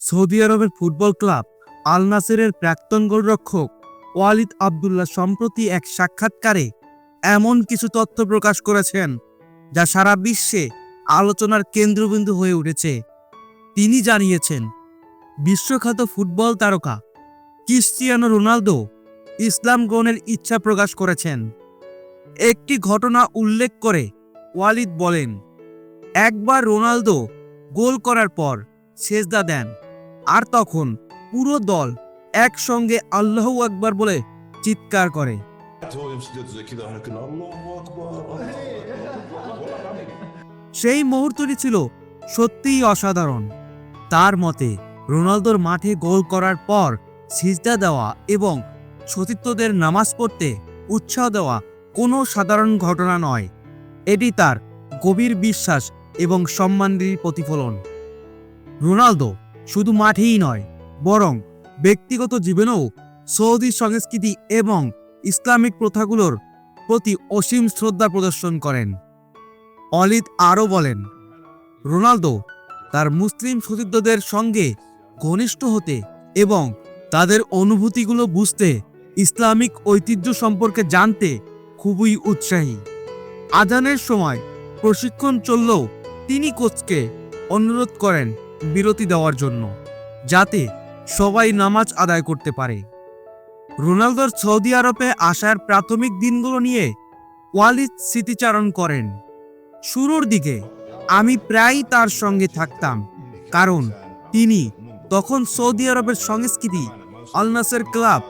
Saudi আরবের football club Al নাসেরের প্রাক্তন গোলরক্ষক ওয়ালিদ আবদুল্লাহ সম্প্রতি এক সাক্ষাৎকারে এমন কিছু তথ্য প্রকাশ করেছেন যা সারা বিশ্বে আলোচনার কেন্দ্রবিন্দু হয়ে উঠেছে। তিনি জানিয়েছেন, বিশ্বখ্যাত ফুটবল তারকা ক্রিস্টিয়ানো রোনালদো ইসলাম গ্রহণের ইচ্ছা প্রকাশ করেছেন। একটি ঘটনা উল্লেখ করে ওয়ালিদ বলেন, একবার রোনালদো গোল করার পর সেজদা দেন। আর তখন পুরো দল একসঙ্গে আল্লাহ আকবার বলে চিৎকার করে। সেই মুহূর্তটি ছিল সত্যিই অসাধারণ। তার মতে, রোনালদোর মাঠে গোল করার পর সিজদা দেওয়া এবং সতীর্থদের নামাজ পড়তে উৎসাহ দেওয়া কোনো সাধারণ ঘটনা নয়। এটি তার গভীর বিশ্বাস এবং সম্মানের প্রতিফলন। রোনালদো শুধু মাঠেই নয়, বরং ব্যক্তিগত জীবনেও সৌদি সংস্কৃতি এবং ইসলামিক প্রথাগুলোর প্রতি অসীম শ্রদ্ধা প্রদর্শন করেন। অলিদ আরও বলেন, রোনালদো তার মুসলিম সতীর্থদের সঙ্গে ঘনিষ্ঠ হতে এবং তাদের অনুভূতিগুলো বুঝতে ইসলামিক ঐতিহ্য সম্পর্কে জানতে খুবই উৎসাহী। আজানের সময় প্রশিক্ষণ চললেও তিনি কোচকে অনুরোধ করেন বিরতি দেওয়ার জন্য, যাতে সবাই নামাজ আদায় করতে পারে। রোনালদোর সৌদি আরবে আসার প্রাথমিক দিনগুলো নিয়ে ওয়ালিদ স্মৃতিচারণ করেন। শুরুর দিকে আমি প্রায়ই তার সঙ্গে থাকতাম, কারণ তিনি তখন সৌদি আরবের সংস্কৃতি, আলনাসের ক্লাব,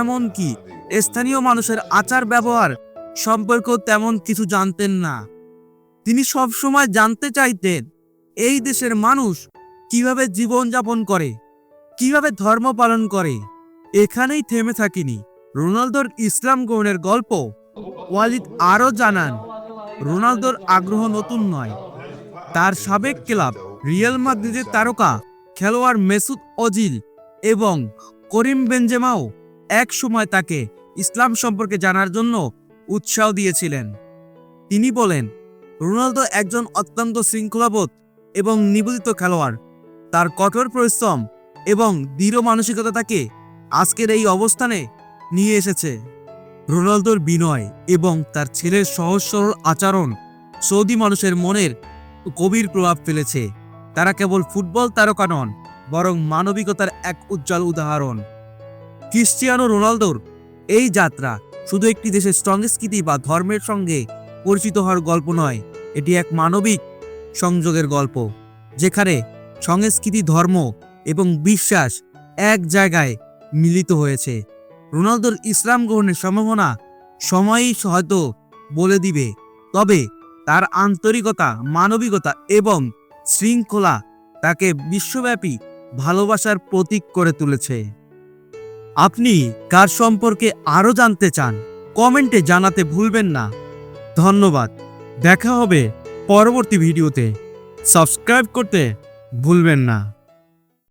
এমনকি স্থানীয় মানুষের আচার ব্যবহার সম্পর্কেও তেমন কিছু জানতেন না। তিনি সবসময় জানতে চাইতেন, এই দেশের মানুষ কীভাবে জীবনযাপন করে? কীভাবে ধর্ম পালন করে? এখানেই থেমে থাকিনি। রোনালদোর ইসলাম গ্রহণের গল্প ওয়ালিদ আরও জানান, রোনালদোর আগ্রহ নতুন নয়। তার সাবেক ক্লাব রিয়াল মাদ্রিদের তারকা খেলোয়াড় মেসুদ অজিল এবং করিম বেনজেমাও এক সময় তাকে ইসলাম সম্পর্কে জানার জন্য উৎসাহ দিয়েছিলেন। তিনি বলেন, রোনালদো একজন অত্যন্ত শৃঙ্খলাবোধ এবং নিবেদিত খেলোয়াড়। তার কঠোর পরিশ্রম এবং দৃঢ় মানসিকতা তাকে আজকের এই অবস্থানে নিয়ে এসেছে। রোনালদোর বিনয় এবং তার ছেলের সহজ সরল আচরণ সৌদি মানুষের মনের গভীর প্রভাব ফেলেছে। তারা কেবল ফুটবল তারকা নন, বরং মানবিকতার এক উজ্জ্বল উদাহরণ। ক্রিস্টিয়ানো রোনালদোর এই যাত্রা শুধু একটি দেশের সংস্কৃতি বা ধর্মের সঙ্গে পরিচিত হওয়ার গল্প নয়, এটি এক মানবিক সংযোগের গল্প, যেখানে সংস্কৃতি, ধর্ম এবং বিশ্বাস এক জায়গায় মিলিত হয়েছে। রোনালদোর ইসলাম গ্রহণের সম্ভাবনা সময়ই হয়তো বলে দিবে, তবে তার আন্তরিকতা, মানবিকতা এবং শৃঙ্খলা তাকে বিশ্বব্যাপী ভালোবাসার প্রতীক করে তুলেছে। আপনি কার সম্পর্কে আরও জানতে চান, কমেন্টে জানাতে ভুলবেন না। ধন্যবাদ, দেখা হবে পরবর্তী ভিডিওতে। সাবস্ক্রাইব করতে ভুলবেন না।